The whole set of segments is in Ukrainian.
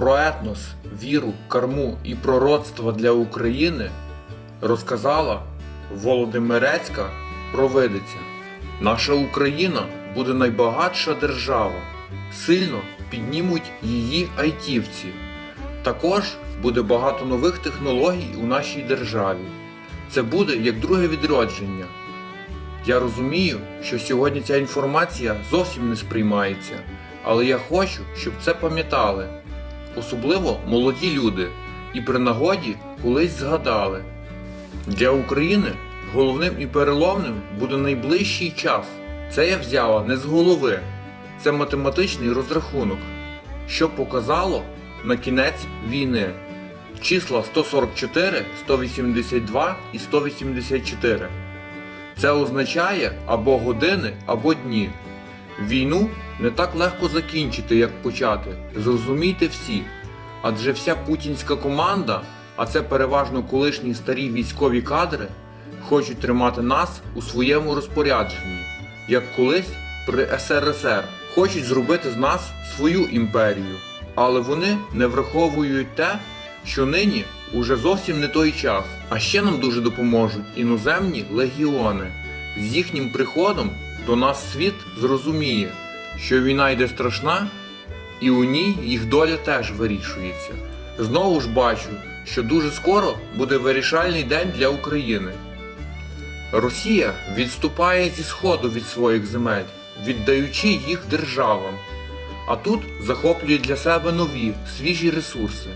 Про етнос, віру, карму і пророцтво для України розказала Володимирецька провидиця. Наша Україна буде найбагатша держава. Сильно піднімуть її айтівці. Також буде багато нових технологій у нашій державі. Це буде як друге відродження. Я розумію, що сьогодні ця інформація зовсім не сприймається, але я хочу, щоб це пам'ятали, особливо молоді люди, і при нагоді колись згадали. Для України головним і переломним буде найближчий час. Це я взяла не з голови, це математичний розрахунок, що показало на кінець війни числа 144, 182 і 184. Це означає або години, або дні. Війну не так легко закінчити, як почати. Зрозумійте всі. Адже вся путінська команда, а це переважно колишні старі військові кадри, хочуть тримати нас у своєму розпорядженні, як колись при СРСР. Хочуть зробити з нас свою імперію. Але вони не враховують те, що нині уже зовсім не той час. А ще нам дуже допоможуть іноземні легіони. З їхнім приходом до нас світ зрозуміє, що війна йде страшна, і у ній їх доля теж вирішується. Знову ж бачу, що дуже скоро буде вирішальний день для України. Росія відступає зі сходу від своїх земель, віддаючи їх державам, а тут захоплює для себе нові, свіжі ресурси.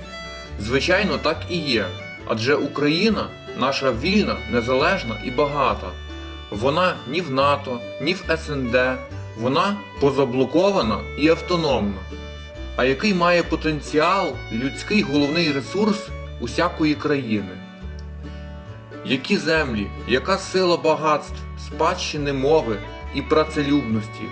Звичайно, так і є, адже Україна наша вільна, незалежна і багата. Вона ні в НАТО, ні в СНД, вона позаблокована і автономна. А який має потенціал людський головний ресурс усякої країни? Які землі, яка сила багатств, спадщини мови і працелюбності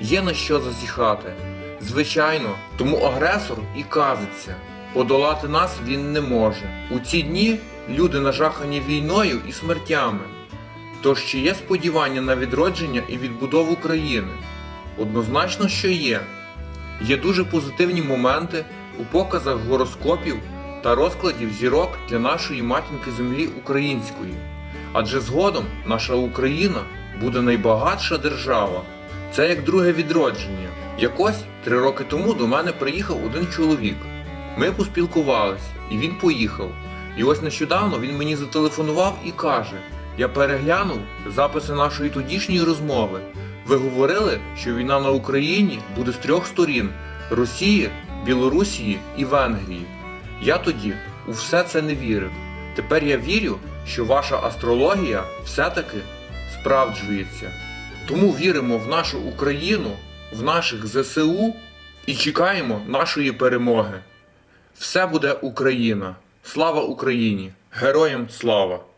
є на що зазіхати? Звичайно, тому агресор і казиться. Подолати нас він не може. У ці дні люди нажахані війною і смертями. Тож чи є сподівання на відродження і відбудову країни? Однозначно, що є. Є дуже позитивні моменти у показах гороскопів та розкладів зірок для нашої матінки землі української. Адже згодом наша Україна буде найбагатша держава. Це як друге відродження. Якось три роки тому до мене приїхав один чоловік. Ми поспілкувались, і він поїхав. І ось нещодавно він мені зателефонував і каже: Я переглянув записи нашої тодішньої розмови. Ви говорили, що війна на Україні буде з трьох сторін: Росії, Білорусії і Венгрії. Я тоді у все це не вірив. Тепер я вірю, що ваша астрологія все-таки справджується. Тому віримо в нашу Україну, в наших ЗСУ і чекаємо нашої перемоги. Все буде Україна. Слава Україні! Героям слава!